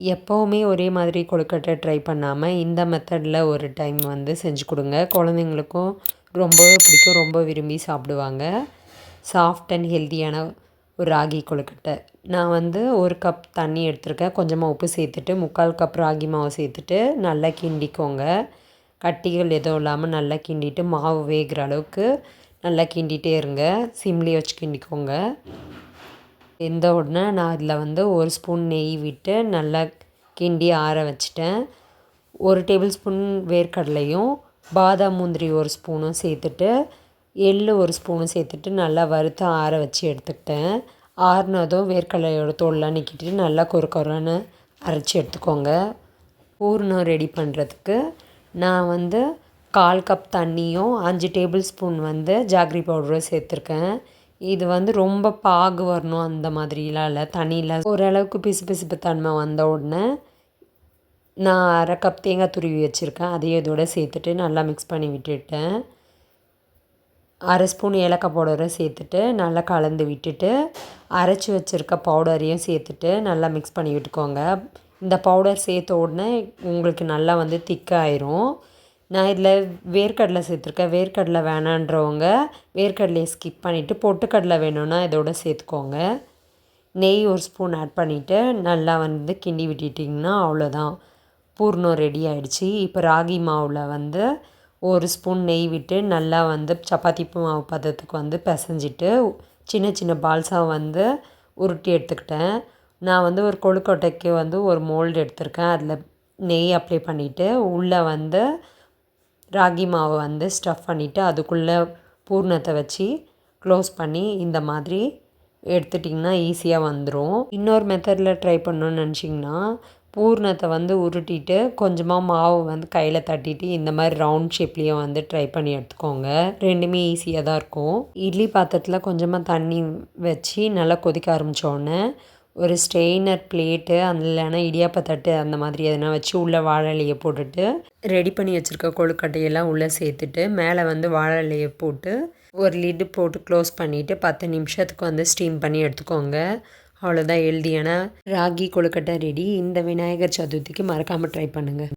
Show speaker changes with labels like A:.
A: எப்போவுமே ஒரே மாதிரி கொழுக்கட்டை ட்ரை பண்ணாமல் இந்த மெத்தடில் ஒரு டைம் வந்து செஞ்சு கொடுங்க. குழந்தைங்களுக்கும் ரொம்பவே பிடிக்கும். ரொம்ப விரும்பி சாப்பிடுவாங்க. சாஃப்ட் அண்ட் ஹெல்த்தியான ஒரு ராகி கொழுக்கட்டை. நான் வந்து ஒரு கப் தண்ணி எடுத்திருக்கேன். கொஞ்சமாக உப்பு சேர்த்துட்டு முக்கால் கப் ராகி மாவு சேர்த்துட்டு நல்லா கிண்டிக்கோங்க. கட்டிகள் எதுவும் இல்லாமல் நல்லா கிண்டிட்டு மாவு வேகிற அளவுக்கு நல்லா கிண்டிகிட்டே இருங்க. சிம்லேயே வச்சு கிண்டிக்கோங்க. வெந்த உடனே நான் அதில் வந்து ஒரு ஸ்பூன் நெய் விட்டு நல்லா கிண்டி ஆற வச்சிட்டேன். ஒரு டேபிள் ஸ்பூன் வேர்க்கடலையும் பாதாம் முந்திரி ஒரு ஸ்பூனும் சேர்த்துட்டு எள் ஒரு ஸ்பூனும் சேர்த்துட்டு நல்லா வறுத்து ஆற வச்சு எடுத்துக்கிட்டேன். ஆறுனதும் வேர்க்கடலையோட தோல்லாம் நிற்கிட்டு நல்லா கொர அரைச்சி எடுத்துக்கோங்க. பூர்ணம் ரெடி பண்ணுறதுக்கு நான் வந்து கால் கப் தண்ணியும் அஞ்சு டேபிள் ஸ்பூன் வந்து ஜாக்ரி பவுடரும் சேர்த்துருக்கேன். இது வந்து ரொம்ப பாகு வரணும் அந்த மாதிரிலாம் இல்லை. தண்ணியில் ஓரளவுக்கு பிசு பிசுப்பு தன்மை வந்த உடனே நான் அரை கப் தேங்காய் துருவி வச்சுருக்கேன். அதையும் இதோட சேர்த்துட்டு நல்லா மிக்ஸ் பண்ணி விட்டுட்டேன். அரை ஸ்பூன் ஏலக்காய் பவுடரை சேர்த்துட்டு நல்லா கலந்து விட்டுட்டு அரைச்சி வச்சுருக்க பவுடரையும் சேர்த்துட்டு நல்லா மிக்ஸ் பண்ணி விட்டுக்கோங்க. இந்த பவுடர் சேர்த்த உடனே உங்களுக்கு நல்லா வந்து திக்காயிரும் நான் இதில் வேர்க்கடலை சேர்த்துருக்கேன். வேர்க்கடலை வேணான்றவங்க வேர்க்கடலையை ஸ்கிப் பண்ணிவிட்டு பொட்டுக்கடலை வேணும்னா இதோட சேர்த்துக்கோங்க. நெய் ஒரு ஸ்பூன் ஆட் பண்ணிவிட்டு நல்லா வந்து கிண்டி விட்டுட்டிங்கன்னா அவ்வளோதான். பூர்ணம் ரெடி ஆகிடுச்சி இப்போ ராகி மாவில் வந்து ஒரு ஸ்பூன் நெய் விட்டு நல்லா வந்து சப்பாத்தி மாவு பதத்துக்கு வந்து பிசைஞ்சிட்டு சின்ன சின்ன பால்ஸாக வந்து உருட்டி எடுத்துக்கிட்டேன். நான் வந்து ஒரு கொழுக்கொட்டைக்கு வந்து ஒரு மோல்டு எடுத்திருக்கேன். அதில் நெய் அப்ளை பண்ணிவிட்டு உள்ளே வந்து ராகி மாவை வந்து ஸ்டஃப் பண்ணிவிட்டு அதுக்குள்ளே பூர்ணத்தை வச்சு க்ளோஸ் பண்ணி இந்த மாதிரி எடுத்துட்டிங்கன்னா ஈஸியாக வந்துடும் இன்னொரு மெத்தடில் ட்ரை பண்ணணும்னு நினச்சிங்கன்னா பூர்ணத்தை வந்து உருட்டிட்டு கொஞ்சமாக மாவு வந்து கையில் தட்டிட்டு இந்த மாதிரி ரவுண்ட் ஷேப்லேயே வந்து ட்ரை பண்ணி எடுத்துக்கோங்க. ரெண்டுமே ஈஸியாக தான் இருக்கும். இட்லி பாத்திரத்தில் கொஞ்சமாக தண்ணி வச்சு நல்லா கொதிக்க ஆரம்பித்தோடனே ஒரு ஸ்ட்ரெயினர் பிளேட்டு அந்த இல்லைனா இடியாப்ப தட்டு அந்த மாதிரி எதனா வச்சு உள்ளே வாழை இலையை போட்டுட்டு ரெடி பண்ணி வச்சுருக்க கொழுக்கட்டையெல்லாம் உள்ளே சேர்த்துட்டு மேலே வந்து வாழை இலையை போட்டு ஒரு லிட்டு போட்டு க்ளோஸ் பண்ணிவிட்டு பத்து நிமிஷத்துக்கு வந்து ஸ்டீம் பண்ணி எடுத்துக்கோங்க. அவ்வளோதான் ஹெல்தியான ராகி கொழுக்கட்டை ரெடி இந்த விநாயகர் சதுர்த்திக்கு மறக்காமல் ட்ரை பண்ணுங்கள்